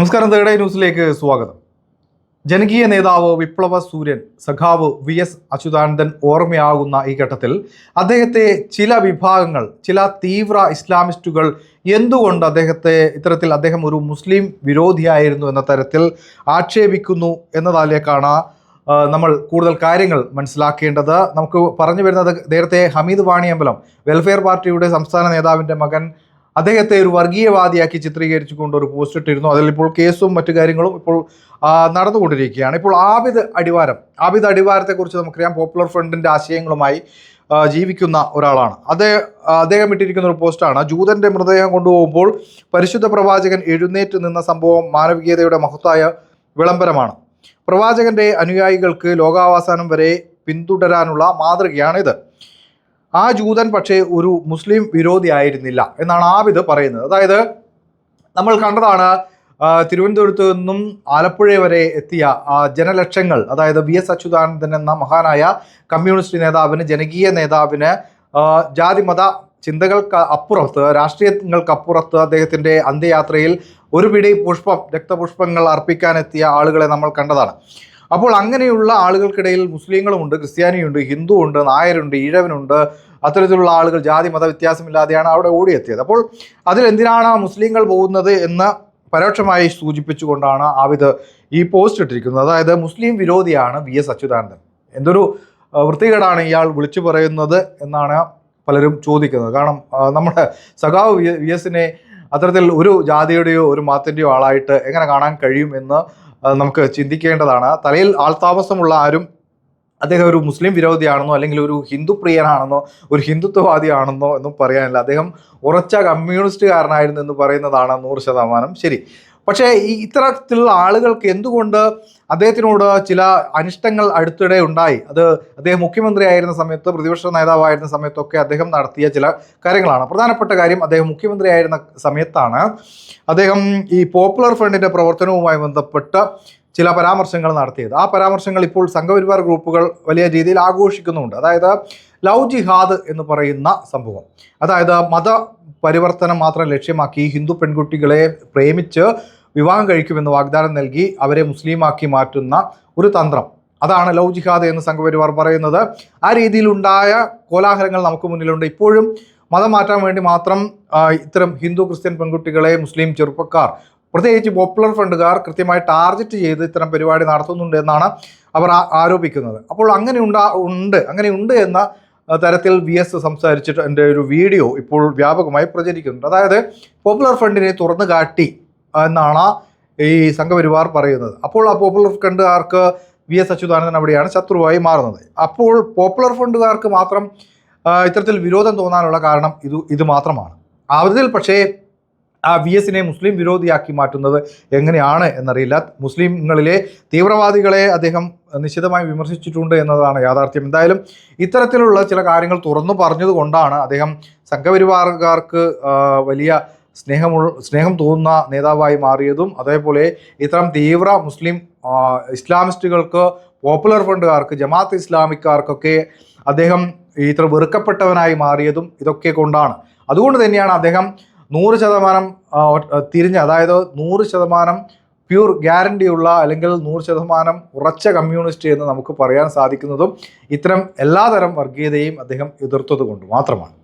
നമസ്കാരം തേടേ ന്യൂസിലേക്ക് സ്വാഗതം. ജനകീയ നേതാവ് വിപ്ലവ സൂര്യൻ സഖാവ് വി എസ് അച്യുതാനന്ദൻ ഓർമ്മയാകുന്ന ഈ ഘട്ടത്തിൽ അദ്ദേഹത്തെ ചില വിഭാഗങ്ങൾ ചില തീവ്ര ഇസ്ലാമിസ്റ്റുകൾ എന്തുകൊണ്ട് അദ്ദേഹത്തെ ഇത്തരത്തിൽ അദ്ദേഹം ഒരു മുസ്ലിം വിരോധിയായിരുന്നു എന്ന തരത്തിൽ ആക്ഷേപിക്കുന്നു എന്നതിലേക്കാണ് നമ്മൾ കൂടുതൽ കാര്യങ്ങൾ മനസ്സിലാക്കേണ്ടത്. നമുക്ക് പറഞ്ഞു വരുന്നത് നേരത്തെ ഹമീദ് വാണിയമ്പലം വെൽഫെയർ പാർട്ടിയുടെ സംസ്ഥാന നേതാവിന്റെ മകൻ അദ്ദേഹത്തെ ഒരു വർഗീയവാദിയാക്കി ചിത്രീകരിച്ചുകൊണ്ട് ഒരു പോസ്റ്റ് ഇട്ടിരുന്നു. അതിൽ ഇപ്പോൾ കേസും മറ്റു കാര്യങ്ങളും ഇപ്പോൾ നടന്നുകൊണ്ടിരിക്കുകയാണ്. ഇപ്പോൾ ആബിദ് അടിവാരം ആബിദ് അടിവാരത്തെക്കുറിച്ച് നമുക്കറിയാം. പോപ്പുലർ ഫ്രണ്ടിന്റെ ആശയങ്ങളുമായി ജീവിക്കുന്ന ഒരാളാണ്. അദ്ദേഹം അദ്ദേഹം ഇട്ടിരിക്കുന്ന ഒരു പോസ്റ്റാണ് ജൂതന്റെ മൃതദേഹം കൊണ്ടുപോകുമ്പോൾ പരിശുദ്ധ പ്രവാചകൻ എഴുന്നേറ്റ് നിന്ന സംഭവം മാനവികതയുടെ മഹത്തായ വിളംബരമാണ്. പ്രവാചകന്റെ അനുയായികൾക്ക് ലോകാവസാനം വരെ പിന്തുടരാനുള്ള മാതൃകയാണിത്. ആ ജൂതൻ പക്ഷേ ഒരു മുസ്ലിം വിരോധി ആയിരുന്നില്ല എന്നാണ് ആബിദ് പറയുന്നത്. അതായത് നമ്മൾ കണ്ടതാണ് തിരുവനന്തപുരത്ത് നിന്നും ആലപ്പുഴ വരെ എത്തിയ ജനലക്ഷങ്ങൾ അതായത് വി എസ് അച്യുതാനന്ദൻ എന്ന മഹാനായ കമ്മ്യൂണിസ്റ്റ് നേതാവിന് ജനകീയ നേതാവിന് ജാതിമത ചിന്തകൾക്ക് അപ്പുറത്ത് രാഷ്ട്രീയങ്ങൾക്കപ്പുറത്ത് അദ്ദേഹത്തിന്റെ അന്ത്യയാത്രയിൽ ഒരു പിടി പുഷ്പം രക്തപുഷ്പങ്ങൾ അർപ്പിക്കാനെത്തിയ ആളുകളെ നമ്മൾ കണ്ടതാണ്. അപ്പോൾ അങ്ങനെയുള്ള ആളുകൾക്കിടയിൽ മുസ്ലിങ്ങളുമുണ്ട് ക്രിസ്ത്യാനിയുണ്ട് ഹിന്ദുവുണ്ട് നായരുണ്ട് ഈഴവനുണ്ട് അത്തരത്തിലുള്ള ആളുകൾ ജാതി മത വ്യത്യാസമില്ലാതെയാണ് അവിടെ ഓടിയെത്തിയത്. അപ്പോൾ അതിലെന്തിനാണ് മുസ്ലിങ്ങൾ പോകുന്നത് എന്ന് പരോക്ഷമായി സൂചിപ്പിച്ചുകൊണ്ടാണ് ആവിത് ഈ പോസ്റ്റ് ഇട്ടിരിക്കുന്നത്. അതായത് മുസ്ലിം വിരോധിയാണ് വി എസ് അച്യുതാനന്ദൻ. എന്തൊരു വൃത്തികേടാണ് ഇയാൾ വിളിച്ചു പറയുന്നത് എന്നാണ് പലരും ചോദിക്കുന്നത്. കാരണം നമ്മുടെ സഖാവ് വി എസിനെ അത്തരത്തിൽ ഒരു ജാതിയുടെയോ ഒരു മതത്തിന്റെയോ ആളായിട്ട് എങ്ങനെ കാണാൻ കഴിയും എന്ന് നമുക്ക് ചിന്തിക്കേണ്ടതാണ്. തലയിൽ ആൾതാമസമുള്ള ആരും അദ്ദേഹം ഒരു മുസ്ലിം വിരോധിയാണെന്നോ അല്ലെങ്കിൽ ഒരു ഹിന്ദു പ്രിയനാണെന്നോ ഒരു ഹിന്ദുത്വവാദിയാണെന്നോ എന്നും പറയാനില്ല. അദ്ദേഹം ഉറച്ച കമ്മ്യൂണിസ്റ്റുകാരനായിരുന്നു എന്ന് പറയുന്നതാണ് നൂറ് ശതമാനം ശരി. പക്ഷേ ഈ ഇത്തരത്തിലുള്ള ആളുകൾക്ക് എന്തുകൊണ്ട് അദ്ദേഹത്തിനോട് ചില അനിഷ്ടങ്ങൾ അടുത്തിടെ ഉണ്ടായി? അത് അദ്ദേഹം മുഖ്യമന്ത്രിയായിരുന്ന സമയത്ത് പ്രതിപക്ഷ നേതാവായിരുന്ന സമയത്തൊക്കെ അദ്ദേഹം നടത്തിയ ചില കാര്യങ്ങളാണ്. പ്രധാനപ്പെട്ട കാര്യം അദ്ദേഹം മുഖ്യമന്ത്രിയായിരുന്ന സമയത്താണ് അദ്ദേഹം ഈ പോപ്പുലർ ഫ്രണ്ടിന്റെ പ്രവർത്തനവുമായി ബന്ധപ്പെട്ട് ചില പരാമർശങ്ങൾ നടത്തിയത്. ആ പരാമർശങ്ങൾ ഇപ്പോൾ സംഘപരിവാർ ഗ്രൂപ്പുകൾ വലിയ രീതിയിൽ ആഘോഷിക്കുന്നുണ്ട്. അതായത് ലവ് ജിഹാദ് എന്ന് പറയുന്ന സംഭവം. അതായത് മത പരിവർത്തനം മാത്രം ലക്ഷ്യമാക്കി ഹിന്ദു പെൺകുട്ടികളെ പ്രേമിച്ച് വിവാഹം കഴിക്കുമെന്ന് വാഗ്ദാനം നൽകി അവരെ മുസ്ലിമാക്കി മാറ്റുന്ന ഒരു തന്ത്രം. അതാണ് ലവ് ജിഹാദ് എന്ന് സംഘപരിവാർ പറയുന്നത്. ആ രീതിയിലുണ്ടായ കോലാഹലങ്ങൾ നമുക്ക് മുന്നിലുണ്ട്. ഇപ്പോഴും മതം മാറ്റാൻ വേണ്ടി മാത്രം ഇത്തരം ഹിന്ദു ക്രിസ്ത്യൻ പെൺകുട്ടികളെ മുസ്ലിം ചെറുപ്പക്കാർ പ്രത്യേകിച്ച് പോപ്പുലർ ഫണ്ടുകാർ കൃത്യമായി ടാർഗറ്റ് ചെയ്ത് ഇത്തരം പരിപാടി നടത്തുന്നുണ്ട് എന്നാണ് അവർ ആരോപിക്കുന്നത്. അപ്പോൾ അങ്ങനെ ഉണ്ടാ ഉണ്ട് അങ്ങനെ ഉണ്ട് എന്ന തരത്തിൽ വി എസ് സംസാരിച്ചിട്ട് എന്റെ ഒരു വീഡിയോ ഇപ്പോൾ വ്യാപകമായി പ്രചരിക്കുന്നുണ്ട്. അതായത് പോപ്പുലർ ഫ്രണ്ടിനെ തുറന്നു കാട്ടി എന്നാണ് ഈ സംഘപരിവാർ പറയുന്നത്. അപ്പോൾ ആ പോപ്പുലർ ഫ്രണ്ടുകാർക്ക് വി എസ് അച്യുതാനന്ദൻ അവിടെയാണ് ശത്രുവായി മാറുന്നത്. അപ്പോൾ പോപ്പുലർ ഫ്രണ്ടുകാർക്ക് മാത്രം ഇത്തരത്തിൽ വിരോധം തോന്നാനുള്ള കാരണം ഇത് ഇത് മാത്രമാണ്. അതിൽ പക്ഷേ ആ വി എസിനെ മുസ്ലിം വിരോധിയാക്കി മാറ്റുന്നത് എങ്ങനെയാണ് എന്നറിയില്ല. മുസ്ലിങ്ങളിലെ തീവ്രവാദികളെ അദ്ദേഹം നിശ്ചിതമായി വിമർശിച്ചിട്ടുണ്ട് എന്നതാണ് യാഥാർത്ഥ്യം. എന്തായാലും ഇത്തരത്തിലുള്ള ചില കാര്യങ്ങൾ തുറന്നു പറഞ്ഞതുകൊണ്ടാണ് അദ്ദേഹം സംഘപരിവാറുകാർക്ക് വലിയ സ്നേഹമുള്ള സ്നേഹം തോന്നുന്ന നേതാവായി മാറിയതും അതേപോലെ ഇത്തരം തീവ്ര മുസ്ലിം ഇസ്ലാമിസ്റ്റുകൾക്ക് പോപ്പുലർ ഫണ്ടുകാർക്ക് ജമാഅത്ത് ഇസ്ലാമിക്കാർക്കൊക്കെ അദ്ദേഹം ഇത്ര വെറുക്കപ്പെട്ടവനായി മാറിയതും ഇതൊക്കെ കൊണ്ടാണ്. അതുകൊണ്ട് തന്നെയാണ് അദ്ദേഹം നൂറ് ശതമാനം തിരിഞ്ഞ് അതായത് നൂറ് ശതമാനം പ്യൂർ ഗ്യാരണ്ടിയുള്ള അല്ലെങ്കിൽ നൂറ് ശതമാനം ഉറച്ച കമ്മ്യൂണിസ്റ്റ് എന്ന് നമുക്ക് പറയാൻ സാധിക്കുന്നതും ഇത്തരം എല്ലാതരം വർഗീയതയും അദ്ദേഹം എതിർത്തത് കൊണ്ട് മാത്രമാണ്.